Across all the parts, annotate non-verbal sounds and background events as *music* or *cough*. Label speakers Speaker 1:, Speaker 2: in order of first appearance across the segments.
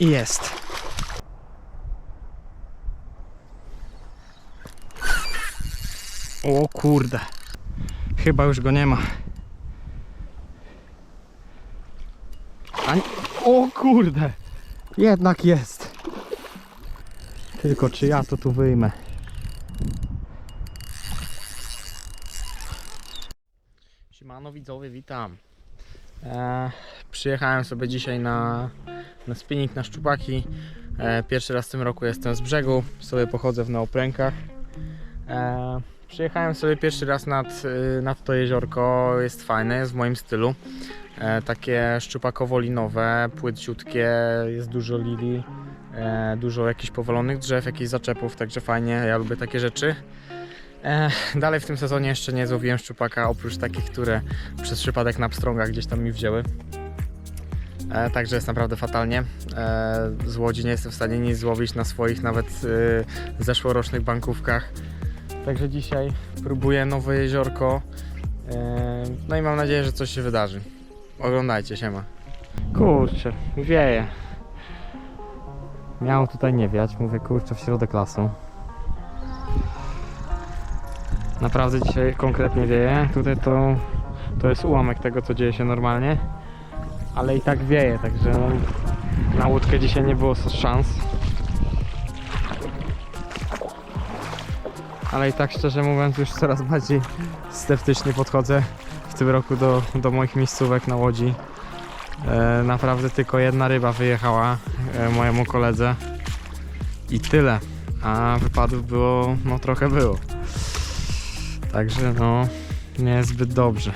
Speaker 1: I jest. O kurde. Chyba już go nie ma. A nie... O kurde. Jednak jest. Tylko czy ja to tu wyjmę? Siemano widzowie, witam. E, przyjechałem sobie dzisiaj na, na spinning, na szczupaki. E, pierwszy raz w tym roku jestem z brzegu, sobie pochodzę w neoprenkach. E, przyjechałem sobie pierwszy raz nad, y, nad to jeziorko, jest fajne, jest w moim stylu. E, takie szczupakowo-linowe, płyciutkie, jest dużo lili, dużo jakichś powalonych drzew, jakichś zaczepów, także fajnie, ja lubię takie rzeczy. Dalej w tym sezonie jeszcze nie złowiłem szczupaka, oprócz takich, które przez przypadek na pstrągach gdzieś tam mi wzięły. E, także jest naprawdę fatalnie. E, z łodzi nie jestem w stanie nic złowić na swoich nawet e, zeszłorocznych bankówkach. Także dzisiaj próbuję nowe jeziorko. E, no i mam nadzieję, że coś się wydarzy. Oglądajcie, siema. Kurczę, wieje. Miało tutaj nie wiać, mówię kurczę w środek lasu. Naprawdę dzisiaj konkretnie wieje. Tutaj to, to jest ułamek tego, co dzieje się normalnie. Ale i tak wieje, także no, na łódkę dzisiaj nie było szans. Ale i tak szczerze mówiąc już coraz bardziej sceptycznie podchodzę w tym roku do, do moich miejscówek na łodzi. E, naprawdę tylko jedna ryba wyjechała e, mojemu koledze i tyle. A wypadów było, no trochę było. Także no, nie jest zbyt dobrze.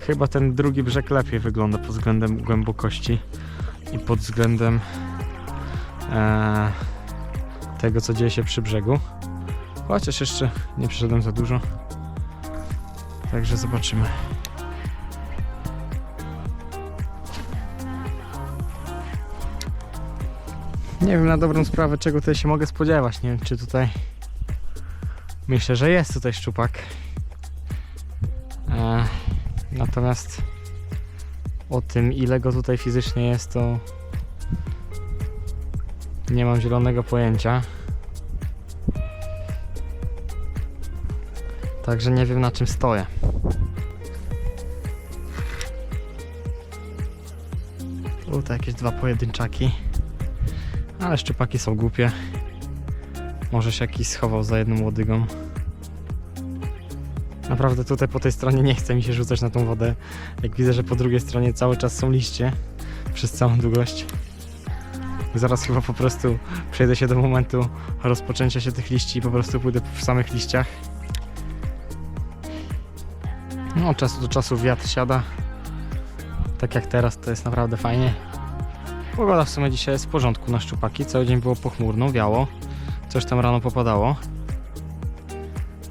Speaker 1: Chyba ten drugi brzeg lepiej wygląda pod względem głębokości i pod względem e, tego, co dzieje się przy brzegu. Chociaż jeszcze nie przeszedłem za dużo. Także zobaczymy. Nie wiem na dobrą sprawę, czego tutaj się mogę spodziewać. Nie wiem, czy tutaj. Myślę, że jest tutaj szczupak. Natomiast o tym, ile go tutaj fizycznie jest, to nie mam zielonego pojęcia. Także nie wiem na czym stoję. Tutaj jakieś dwa pojedynczaki. Ale szczupaki są głupie. Może się jakiś schował za jedną łodygą. Naprawdę tutaj po tej stronie nie chce mi się rzucać na tą wodę. Jak widzę, że po drugiej stronie cały czas są liście przez całą długość. Zaraz chyba po prostu przejdę się do momentu rozpoczęcia się tych liści i po prostu pójdę w samych liściach. No, od czasu do czasu wiatr siada. Tak jak teraz, to jest naprawdę fajnie. Pogoda w sumie dzisiaj jest w porządku na szczupaki. Cały dzień było pochmurno, wiało. Coś tam rano popadało.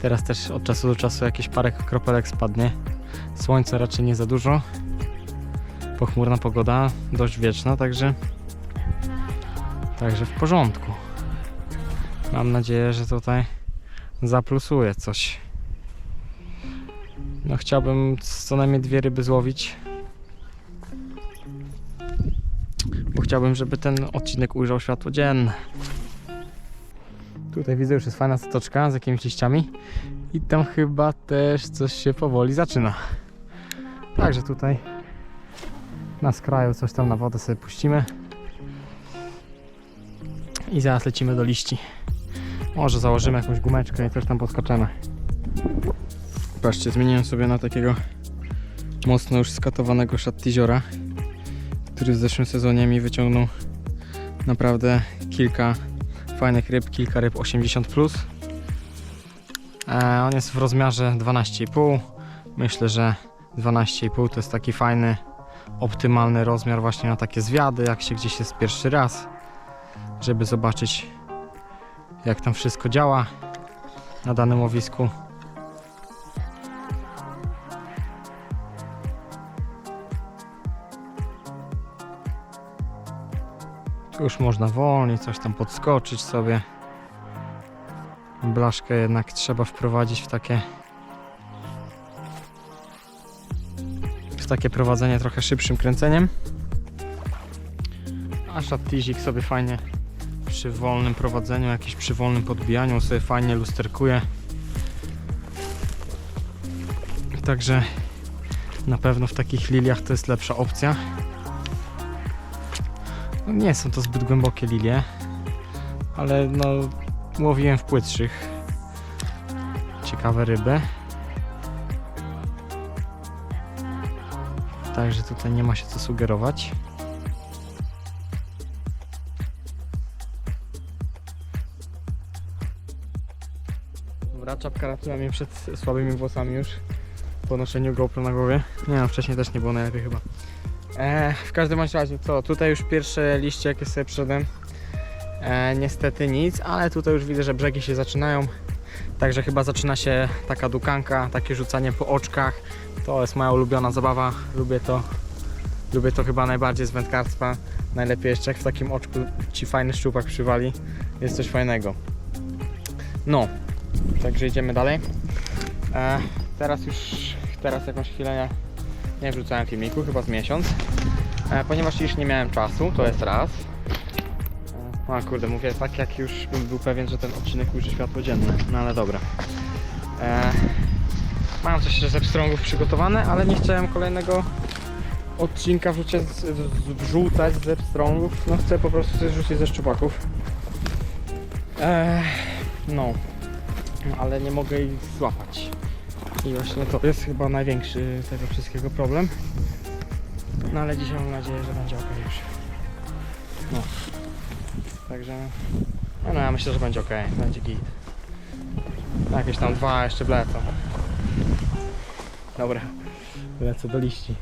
Speaker 1: Teraz też od czasu do czasu jakieś parę kropelek spadnie. Słońca raczej nie za dużo. Pochmurna pogoda, dość wieczna, także także w porządku. Mam nadzieję, że tutaj zaplusuje coś. No chciałbym co najmniej dwie ryby złowić. Bo chciałbym, żeby ten odcinek ujrzał światło dzienne. Tutaj widzę już jest fajna zatoczka z jakimiś liściami. I tam chyba też coś się powoli zaczyna. Także tutaj na skraju coś tam na wodę sobie puścimy. I zaraz lecimy do liści. Może założymy jakąś gumeczkę i też tam podskaczemy. Patrzcie, zmieniłem sobie na takiego mocno już skatowanego szattiziora, który w zeszłym sezonie mi wyciągnął naprawdę kilka fajnych ryb, kilka ryb 80+. Plus. E, on jest w rozmiarze 12,5. Myślę, że 12,5 to jest taki fajny, optymalny rozmiar właśnie na takie zwiady, jak się gdzieś jest pierwszy raz, żeby zobaczyć jak tam wszystko działa na danym łowisku. Już można wolniej coś tam podskoczyć sobie. Blaszkę jednak trzeba wprowadzić w takie w takie prowadzenie trochę szybszym kręceniem. A szattizik sobie fajnie przy wolnym prowadzeniu, jakiś przy wolnym podbijaniu sobie fajnie lusterkuje. Także na pewno w takich liliach to jest lepsza opcja. No nie są to zbyt głębokie lilie, ale no łowiłem w płytszych ciekawe ryby. Także tutaj nie ma się co sugerować. Dobra, czapka ratuje mnie przed słabymi włosami już po noszeniu GoPro na głowie. Nie no, wcześniej też nie było najlepiej chyba. E, w każdym razie, co, tutaj już pierwsze liście jakie sobie przyszedłem. E, niestety nic, ale tutaj już widzę, że brzegi się zaczynają. Także chyba zaczyna się taka dukanka, takie rzucanie po oczkach. To jest moja ulubiona zabawa, lubię to. Lubię to chyba najbardziej z wędkarstwa. Najlepiej jeszcze jak w takim oczku ci fajny szczupak przywali. Jest coś fajnego. No, także idziemy dalej. E, teraz już, teraz jakąś chwilę nie, wrzucałem filmiku, chyba z miesiąc. E, ponieważ już nie miałem czasu, to jest raz. E, a kurde, mówię tak jak już bym był pewien, że ten odcinek ujrzy światło dzienne. No ale dobra. E, mam coś ze pstrągów przygotowane, ale nie chciałem kolejnego odcinka wrzucić, wrzucać ze pstrągów. No chcę po prostu coś rzucić ze szczupaków. E. No, ale nie mogę ich złapać. I właśnie to jest chyba największy tego wszystkiego problem. No ale dzisiaj mam nadzieję, że będzie ok już. No. Także. No, no ja myślę, że będzie ok, będzie git. Jakieś tam dwa jeszcze wlecą. Dobra, lecę do liści.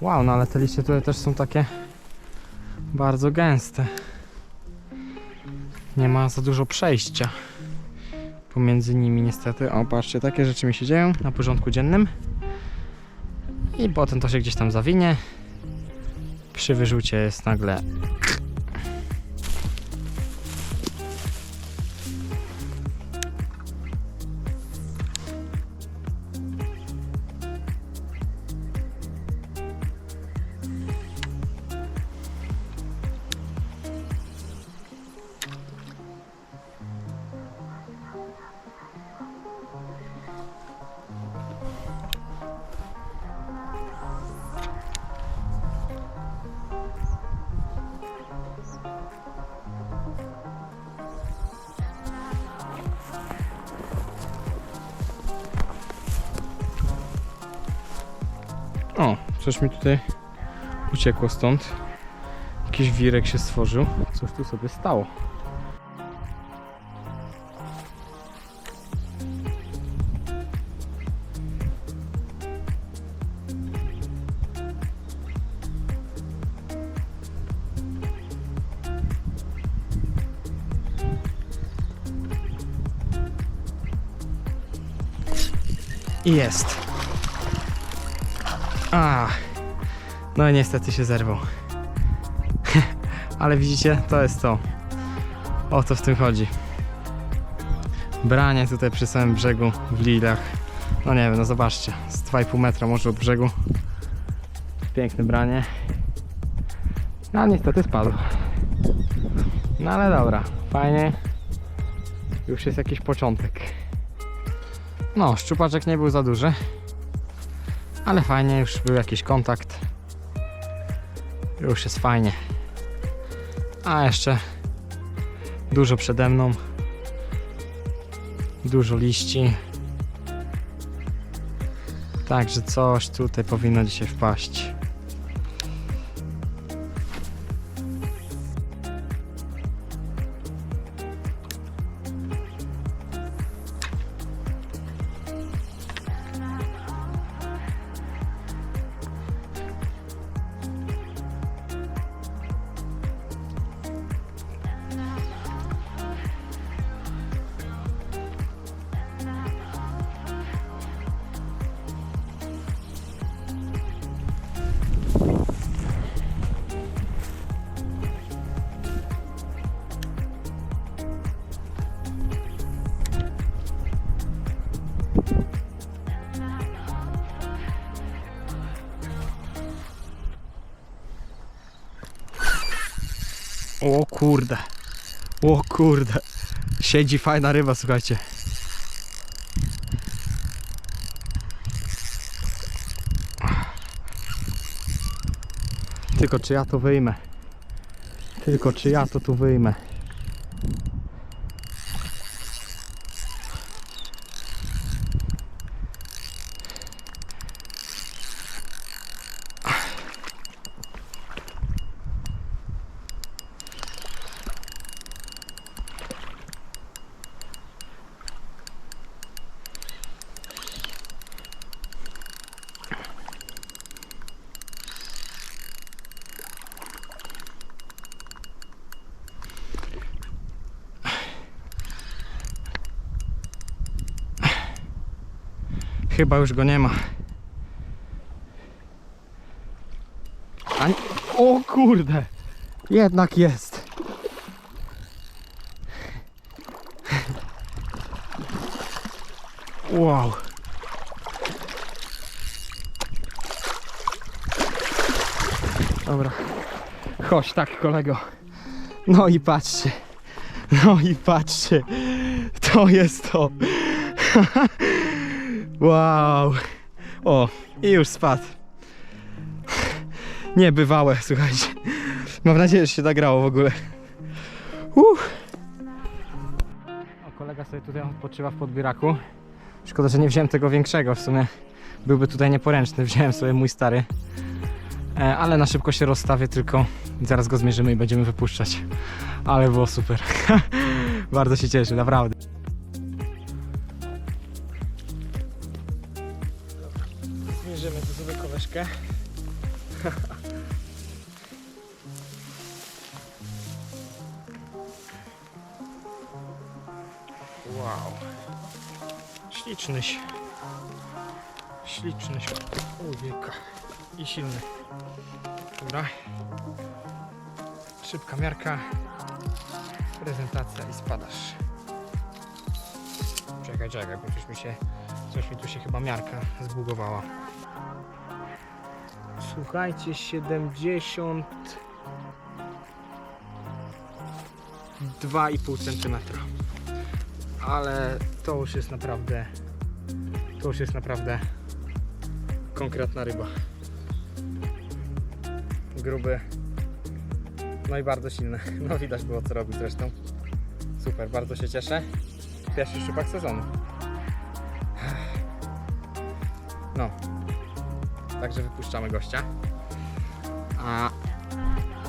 Speaker 1: Wow, no ale te liście tutaj też są takie bardzo gęste. Nie ma za dużo przejścia pomiędzy nimi niestety. O, patrzcie, takie rzeczy mi się dzieją na porządku dziennym. I potem to się gdzieś tam zawinie. Przy wyrzucie jest nagle coś mi tutaj uciekło stąd. Jakiś wirek się stworzył. Coś tu sobie stało. I jest. A, no i niestety się zerwał. *laughs* Ale widzicie, to jest to. O co w tym chodzi. Branie tutaj przy samym brzegu w Lilach. No nie wiem, no zobaczcie. Z 2,5 metra może od brzegu. Piękne branie. No niestety spadł. No ale dobra, fajnie. Już jest jakiś początek. No, szczupaczek nie był za duży. Ale fajnie, już był jakiś kontakt. Już jest fajnie. A jeszcze dużo przede mną. Dużo liści. Także coś tutaj powinno dzisiaj wpaść. O kurde. O kurde. Siedzi fajna ryba, słuchajcie. Tylko czy ja to wyjmę? Tylko czy ja to tu wyjmę? Chyba już go nie ma. A nie... O kurde! Jednak jest. Wow. Dobra. Chodź tak kolego. No i patrzcie. No i patrzcie. To jest to. *laughs* Wow. O, i już spadł. Niebywałe, słuchajcie. Mam nadzieję, że się nagrało w ogóle. Uff. O, kolega sobie tutaj odpoczywa w podbieraku. Szkoda, że nie wziąłem tego większego. W sumie byłby tutaj nieporęczny. Wziąłem sobie mój stary. E, ale na szybko się rozstawię, tylko zaraz go zmierzymy i będziemy wypuszczać. Ale było super. *laughs* Bardzo się cieszę, naprawdę. Zmierzymy tu sobie koleżkę. wow. Ślicznyś. Ślicznyś. Ujejka. I silny. Dobra. Szybka miarka. Prezentacja i spadasz. Czekaj, czekaj, bo coś mi się, coś mi tu się chyba miarka zbugowała. Słuchajcie, 70 2,5 cm. Ale to już jest naprawdę to już jest naprawdę konkretna ryba. Gruby. No i bardzo silny. *laughs* No widać było co robi zresztą. Super, bardzo się cieszę. Pierwszy szczupak sezonu. No. Także wypuszczamy gościa. A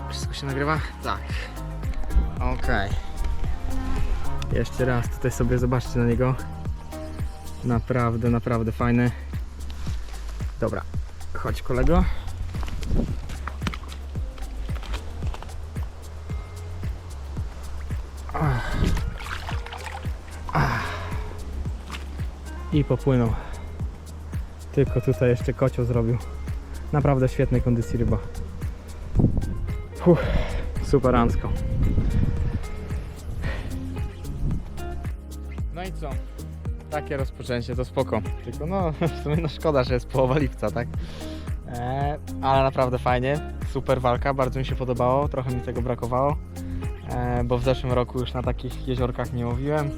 Speaker 1: wszystko się nagrywa? Tak. Okej. Jeszcze raz tutaj sobie zobaczcie na niego. Naprawdę, naprawdę fajny. Dobra. Chodź kolego. Ach. Ach. I popłynął. Tylko tutaj jeszcze kocioł zrobił. Naprawdę świetnej kondycji ryba. Uff, super rancko. No i co? Takie rozpoczęcie, to spoko. Tylko no, *laughs* w sumie no szkoda, że jest połowa lipca, tak? E, ale naprawdę fajnie. Super walka, bardzo mi się podobało. Trochę mi tego brakowało. E, bo w zeszłym roku już na takich jeziorkach nie łowiłem.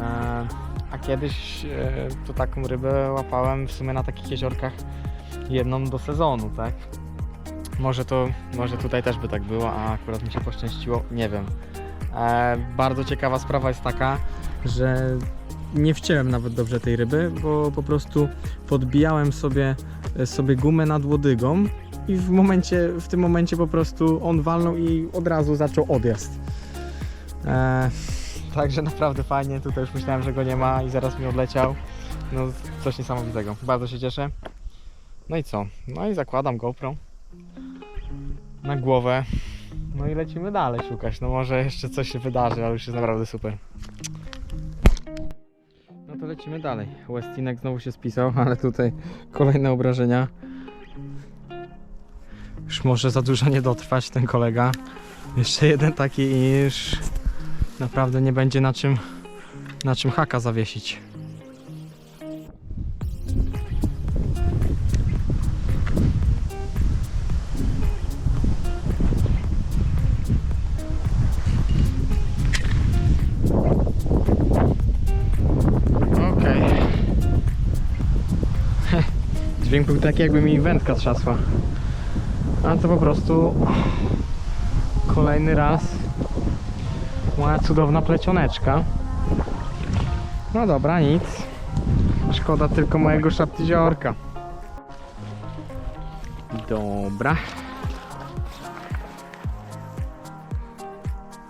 Speaker 1: E, kiedyś e, to taką rybę łapałem w sumie na takich jeziorkach jedną do sezonu, tak? Może to, może tutaj też by tak było, a akurat mi się poszczęściło, nie wiem. E, bardzo ciekawa sprawa jest taka, że nie wcięłem nawet dobrze tej ryby, bo po prostu podbijałem sobie, sobie gumę nad łodygą i w momencie, w tym momencie po prostu on walnął i od razu zaczął odjazd. E, także naprawdę fajnie, tutaj już myślałem, że go nie ma i zaraz mi odleciał. No coś niesamowitego, bardzo się cieszę. No i co? No i zakładam GoPro na głowę. No i lecimy dalej szukać. No może jeszcze coś się wydarzy, ale już jest naprawdę super. No to lecimy dalej. Westinek znowu się spisał, *laughs* ale tutaj kolejne obrażenia. Już może za dużo nie dotrwać ten kolega. Jeszcze jeden taki i już naprawdę nie będzie na czym, na czym haka zawiesić. *laughs* Dźwięk był taki, jakby mi wędka trzasła. A to po prostu kolejny raz moja cudowna plecioneczka. No dobra, nic. Szkoda tylko mojego szaptyziorka. Dobra.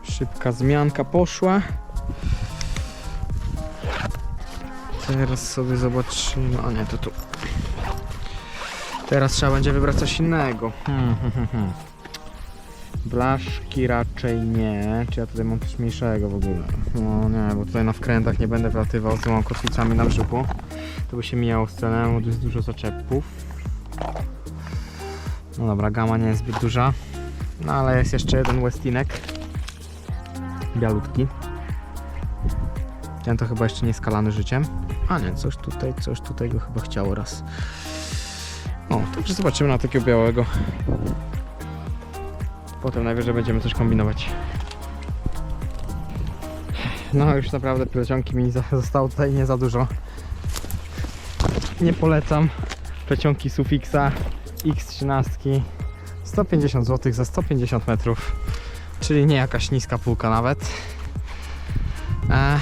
Speaker 1: Szybka zmianka poszła. Teraz sobie zobaczymy. A nie, to tu. Teraz trzeba będzie wybrać coś innego. Hmm, hmm, hmm, hmm. Blaszki raczej nie. Czy ja tutaj mam coś mniejszego w ogóle? No nie, bo tutaj na wkrętach nie będę wlatywał z kotwicami na brzuchu. To by się mijało z bo tu jest dużo zaczepów. No dobra, gama nie jest zbyt duża. No ale jest jeszcze jeden Westinek. Bialutki. Ten to chyba jeszcze nie skalany życiem. A nie, coś tutaj, coś tutaj go chyba chciało raz. O, także zobaczymy na takiego białego. Potem najwyżej będziemy coś kombinować. No już naprawdę plecionki mi zostało tutaj nie za dużo. Nie polecam plecionki Sufixa X13 150 zł za 150 metrów. Czyli nie jakaś niska półka nawet. E,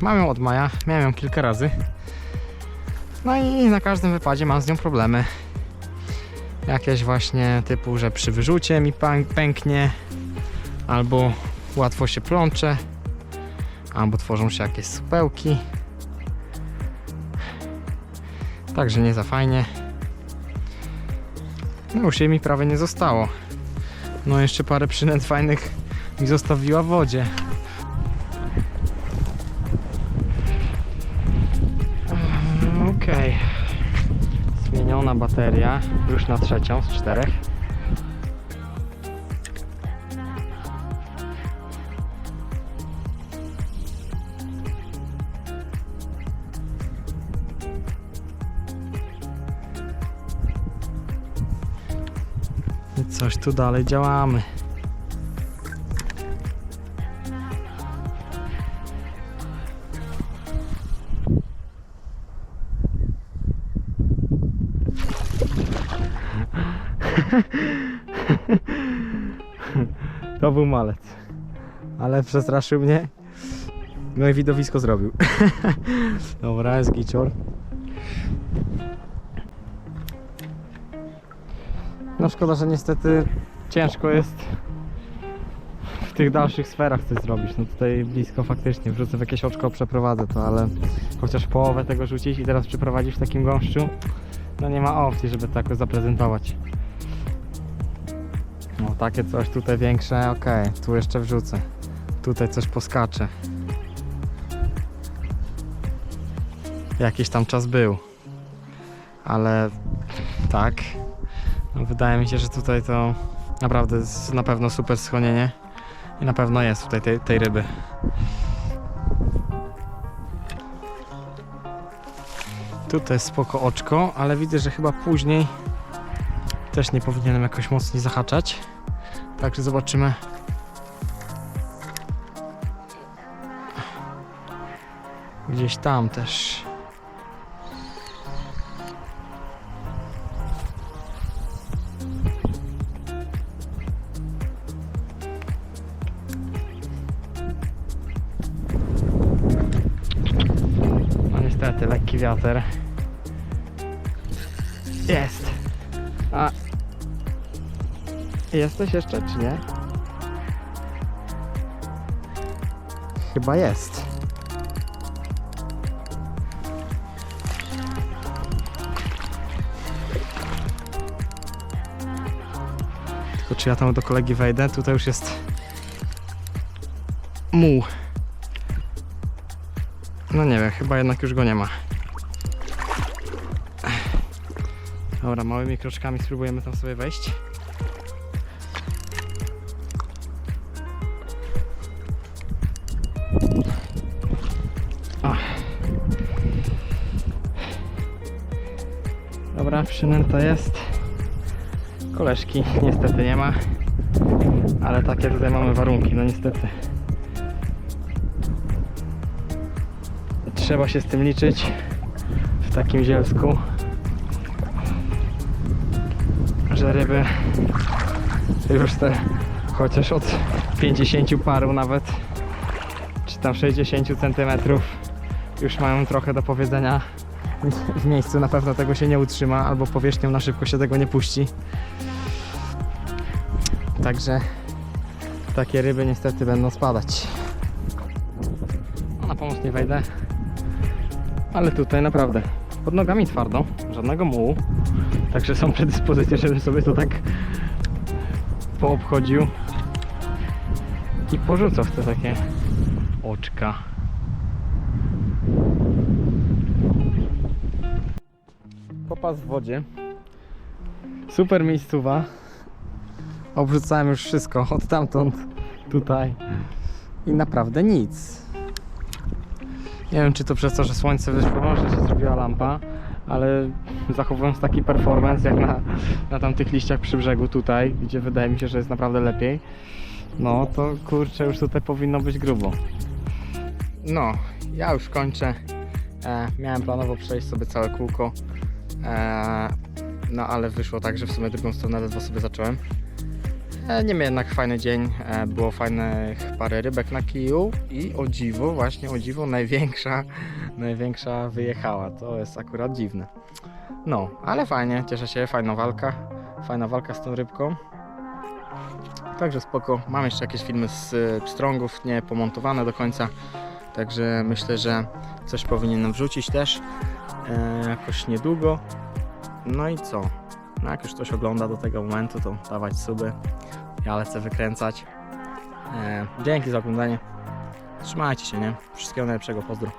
Speaker 1: mam ją od maja, miałem ją kilka razy. No i na każdym wypadzie mam z nią problemy jakieś właśnie typu, że przy wyrzucie mi pę- pęknie albo łatwo się plącze albo tworzą się jakieś supełki także nie za fajnie no już jej mi prawie nie zostało. No jeszcze parę przynęt fajnych mi zostawiła w wodzie. Bateria. Już na trzecią z czterech. I coś tu dalej działamy. To był malec. Ale przestraszył mnie. No i widowisko zrobił. *laughs* Dobra, jest gicior. No szkoda, że niestety ciężko jest w tych dalszych sferach coś zrobić. No tutaj blisko faktycznie wrzucę w jakieś oczko, przeprowadzę to, ale chociaż połowę tego rzucić i teraz przeprowadzić w takim gąszczu, no nie ma opcji, żeby to jakoś zaprezentować. No takie coś tutaj większe, ok, tu jeszcze wrzucę. Tutaj coś poskacze. Jakiś tam czas był. Ale tak, no, wydaje mi się, że tutaj to naprawdę jest na pewno super schronienie i na pewno jest tutaj tej, tej ryby. Tutaj jest spoko oczko, ale widzę, że chyba później też nie powinienem jakoś mocniej zahaczać. Także zobaczymy. Gdzieś tam też. No niestety, lekki wiatr. Jest. Jesteś jeszcze, czy nie? Chyba jest. Tylko czy ja tam do kolegi wejdę? Tutaj już jest muł. No nie wiem, chyba jednak już go nie ma. Dobra, małymi kroczkami spróbujemy tam sobie wejść. Przynęta jest. Koleżki niestety nie ma. Ale takie tutaj mamy warunki, no niestety. Trzeba się z tym liczyć w takim zielsku. że ryby już te chociaż od 50 paru nawet, czy tam 60 centymetrów już mają trochę do powiedzenia w miejscu na pewno tego się nie utrzyma, albo powierzchnią na szybko się tego nie puści. Także takie ryby niestety będą spadać. No, Na pomoc nie wejdę, ale tutaj naprawdę pod nogami twardo, żadnego mułu, także są predyspozycje, żeby sobie to tak poobchodził i porzucał te takie oczka. Popas w wodzie. Super miejscowa. Obrzucałem już wszystko od tamtąd tutaj. I naprawdę nic. Nie wiem, czy to przez to, że słońce wyszło, że się zrobiła lampa, ale zachowując taki performance jak na, na tamtych liściach przy brzegu tutaj, gdzie wydaje mi się, że jest naprawdę lepiej, no to kurczę, już tutaj powinno być grubo. No, ja już kończę. E, miałem planowo przejść sobie całe kółko, no ale wyszło tak, że w sumie drugą stronę ledwo sobie zacząłem. E, Niemniej jednak fajny dzień, e, było fajnych parę rybek na kiju i o dziwo, właśnie o dziwo największa, *laughs* największa wyjechała, to jest akurat dziwne. No, ale fajnie, cieszę się, fajna walka, fajna walka z tą rybką. Także spoko, mam jeszcze jakieś filmy z pstrągów, nie pomontowane do końca, także myślę, że coś powinienem wrzucić też e, jakoś niedługo. No i co? No jak już ktoś ogląda do tego momentu, to dawać suby. Ja lecę wykręcać. E, dzięki za oglądanie. Trzymajcie się, nie? Wszystkiego najlepszego, pozdro.